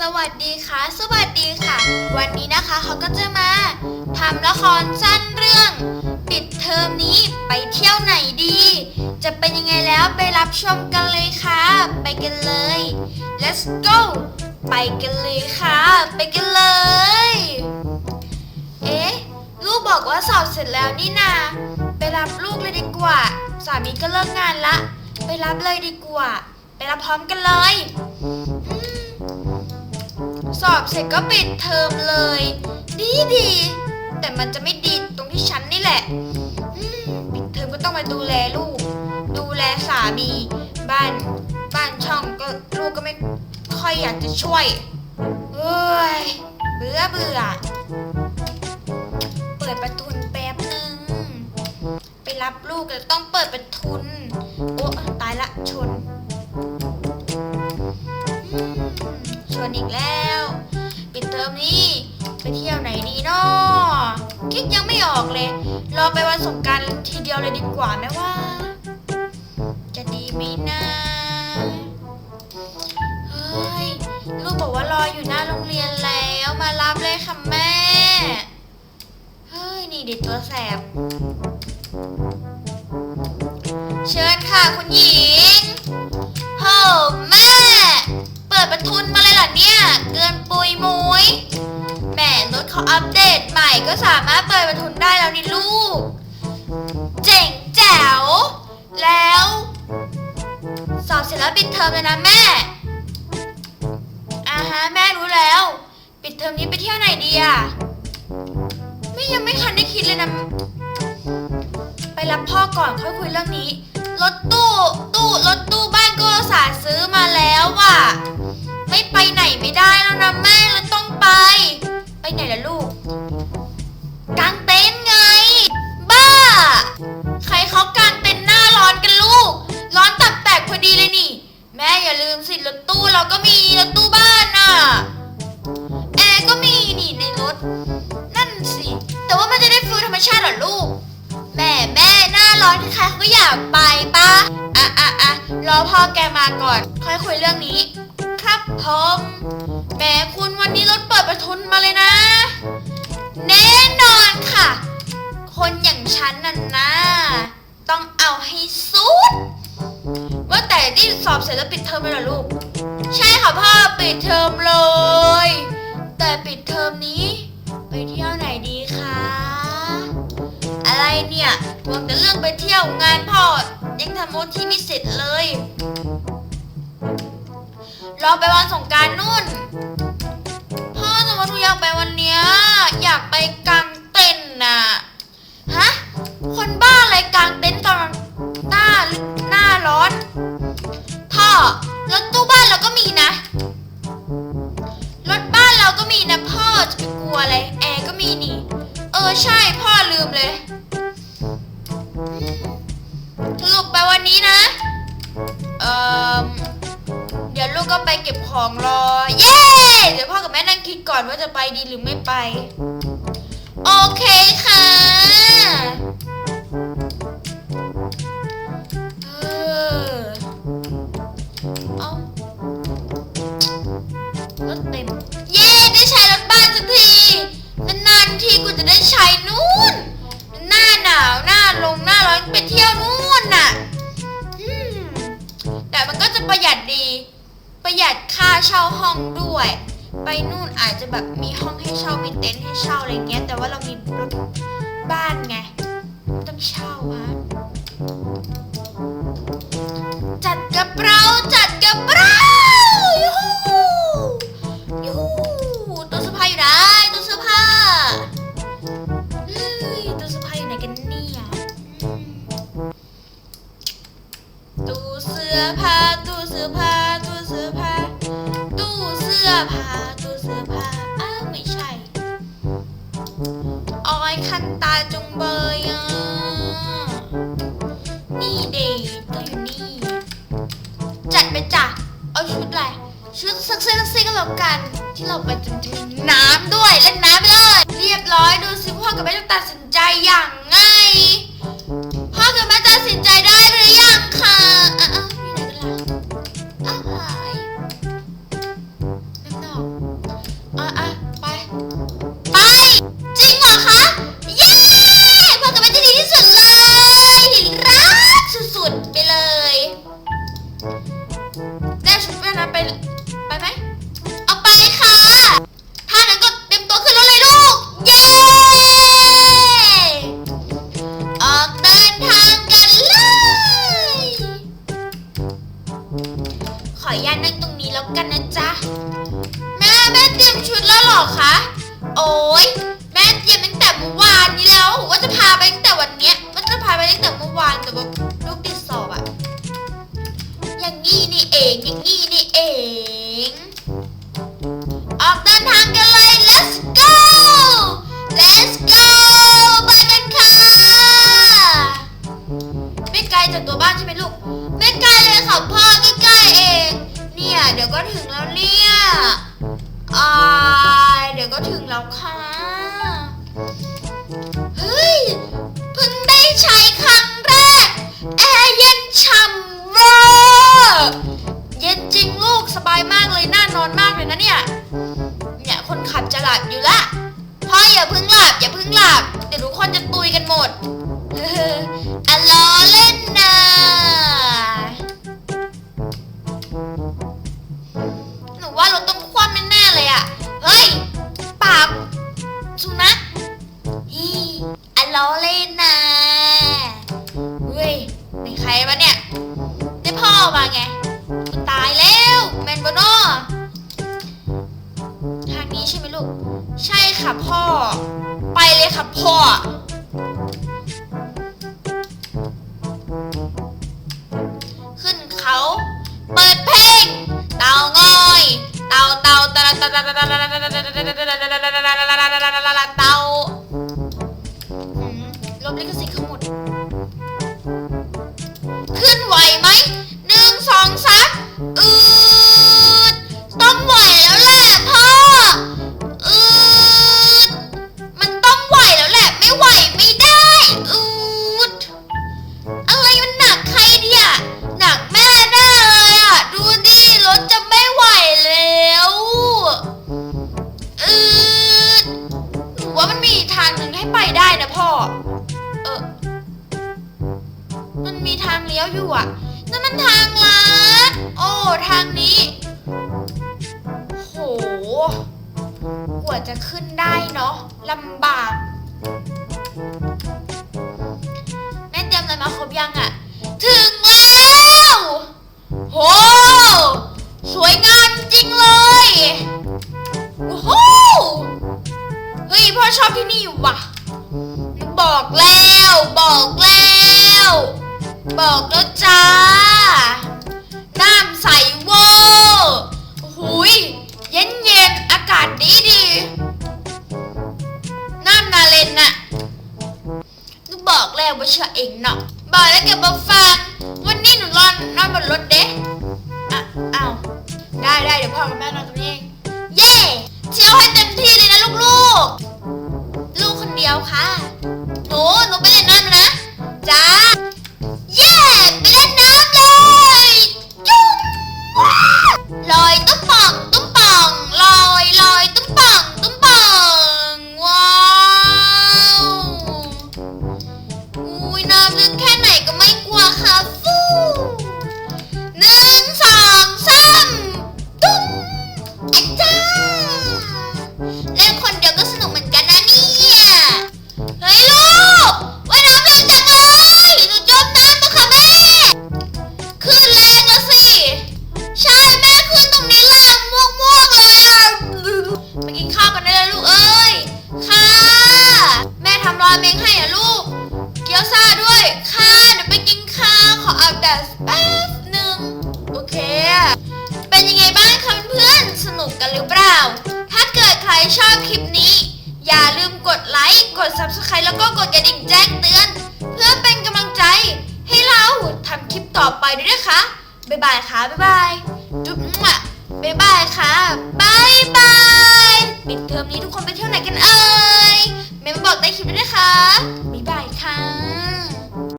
สวัสดีค่ะ สวัสดีค่ะ วันนี้นะคะเขาก็จะมาทำละครสั้นเรื่อง ปิดเทอมนี้ไปเที่ยวไหนดี จะเป็นยังไงแล้วไปรับชมกันเลยค่ะ ไปกันเลย let's go ไปกันเลยค่ะ ไปกันเลย เอ๊ะลูกบอกว่าสอบเสร็จแล้วนี่นาไปรับลูกเลยดีกว่า สามีก็เลิกงานละ ไปรับเลยดีกว่า ไปรับพร้อมกันเลยอื สอบเสร็จก็ปิดเทอมเลย ดีดีแต่มันจะไม่ดีตรงที่ฉันนี่แหละอืมปิดเทอมก็ต้องมาดูแลลูก ดูแลสามี บ้านบ้านช่องก็ลูกก็ไม่ค่อยอยากจะช่วยเอ้ยเบื่อเบื่อเปิดประทุนแป๊บหนึ่งไปรับลูกแล้วต้องเปิดประทุนโอ้ตายละชนชนอีกแล้ว เนาะคิดยังไม่ออกเลย รอไปวันสงการทีเดียวเลยดีกว่าไหมว่า จะดีไหมนะเฮ้ยลูกบอกว่ารออยู่หน้าโรงเรียนแล้วมารับเลยค่ะแม่ เฮ้ยนี่เด็กตัวแสบ เชิญค่ะคุณหญิง เขาอัปเดตใหม่ก็สามารถเปิดประทุนได้แล้วนี่ลูก เจ๋งแจ๋ว แล้ว สอบเสร็จแล้วปิดเทอมเลยนะแม่อ่าฮะแม่รู้แล้ว ปิดเทอมนี้ไปเที่ยวไหนดีอะไม่ยังไม่ทันได้คิดเลยนะ ไปรับพ่อก่อนค่อยคุยเรื่องนี้รถตู้ตู้รถตู้บ้านก็สาซื้อมาแล้วว่ะไม่ไปไหนไม่ได้แล้วนะแม่แล้วต้องไป ไปไหนล่ะลูก กางเต็นท์ไง บ้า ใครเขากางเต็นท์หน้าร้อนกันลูก ร้อนตับแตกพอดีเลยนี่ แม่อย่าลืมสิรถตู้เราก็มีรถตู้บ้านน่ะ แอร์ก็มีนี่ในรถ นั่นสิ แต่ว่ามันจะได้ฟิลธรรมชาติเหรอลูก แม่แม่หน้าร้อนใครๆเขาก็อยากไปปะอะอะอะรอพ่อแกมาก่อน ค่อยคุยเรื่องนี้ ครับผมแหม่คุณวันนี้รถเปิดประทุนมาเลยนะ นน่ะนะ ต้องเอาให้สุด ว่าแต่นี่สอบเสร็จแล้วปิดเทอมเลยเหรอลูก ใช่ค่ะพ่อปิดเทอมเลย แต่ปิดเทอมนี้ ไปเที่ยวไหนดีคะ อะไรเนี่ยหวังแต่เรื่องไปเที่ยวงานพ่อยังทำโอที่ไม่เสร็จเลย รอไปวันสงการนู่น พ่อแต่ว่าหนูอยากไปวันเนี้ยอยากไปกาง กางเต็นท์ตอนหน้าหน้าร้อนพ่อรถตู้บ้านเราก็มีนะ รถบ้านเราก็มีนะพ่อจะไปกลัวอะไรแอร์ก็มีนี่ เออใช่พ่อลืมเลยสรุปไปวันนี้นะ เออเดี๋ยวลูกก็ไปเก็บของรอ เย้ เดี๋ยวพ่อกับแม่นั่งคิดก่อนว่าจะไปดีหรือไม่ไป โอเคค่ะ เช่าห้องด้วย ไปนู่นอาจจะแบบมีห้องให้เช่ามีเต็นท์ให้เช่าอะไรเงี้ย แต่ว่าเรามีรถบ้านไงต้องเช่าฮะจัดกระเป๋าจัดกระเป๋า ชุดซักซี้ซักซี่ก็แล้วกัน ที่เราไปจนถึงน้ำด้วยเล่นน้ำไปเลย เรียบร้อยดูสิพ่อกับแม่ต้องตัดสินใจอย่างไงพ่อกับแม่ จากตัวบ้านใช่ไหมลูก ไม่ไกลเลยค่ะพ่อใกล้ๆเอง เนี่ย เดี๋ยวก็ถึงแล้วเนี่ยอายเดี๋ยวก็ถึงแล้วค่ะ เฮ้ยเพิ่งได้ใช้ครั้งแรก แอร์เย็นฉ่ำเวอร์เย็นจริงลูกสบายมากเลยน่านอนมากเลยนะเนี่ย เนี่ยคนขับจะหลับอยู่ละพ่ออย่าเพิ่งหลับอย่าเพิ่งหลับเดี๋ยวทุกคนจะตุยกันหมด ค่ะพ่อ ไปเลยค่ะพ่อ ขึ้นเขา เปิดเพลง เตางอยเตาเตาเตาเตาเตาเตาเตาเตาลบลิขสิทธิ์เขาหมดขึ้ ขึ้นได้เนาะลำบาก แม่เตรียมอะไรมาครบยังอะถึงแล้วโหสวยงามจริงเลยโอ้โหเฮ้ยพ่อชอบที่นี่ว่ะ บอกแล้ว บอกแล้ว บอกแล้วจ้า แล้วว่าเชื่อเองเนาะบอกแล้วแกบ่ฟัง วันนี้หนูนอนนอนบนรถเด้อะอ้าวได้ได้เดี๋ยวพ่อกับแม่นอนตรงนี้เองเย่เที่ยวให้เต็มที่เลยนะลูกๆ ลูกคนเดียวค่ะ ด Subscribe แล้วก็กดกระดิ่งแจ้งเตือน เพื่อเป็นกำลังใจให้เราทำคลิปต่อไปด้วยนะคะ บ๊ายบายค่ะ บ๊ายบาย จุ๊บมั่วบ๊ายบายค่ะบายบายปิดเทอมนี้ทุกคนไปเที่ยวไหนกันเอ่ยเมมาบอกใต้คลิปด้วยนะคะ บ๊ายบายค่ะ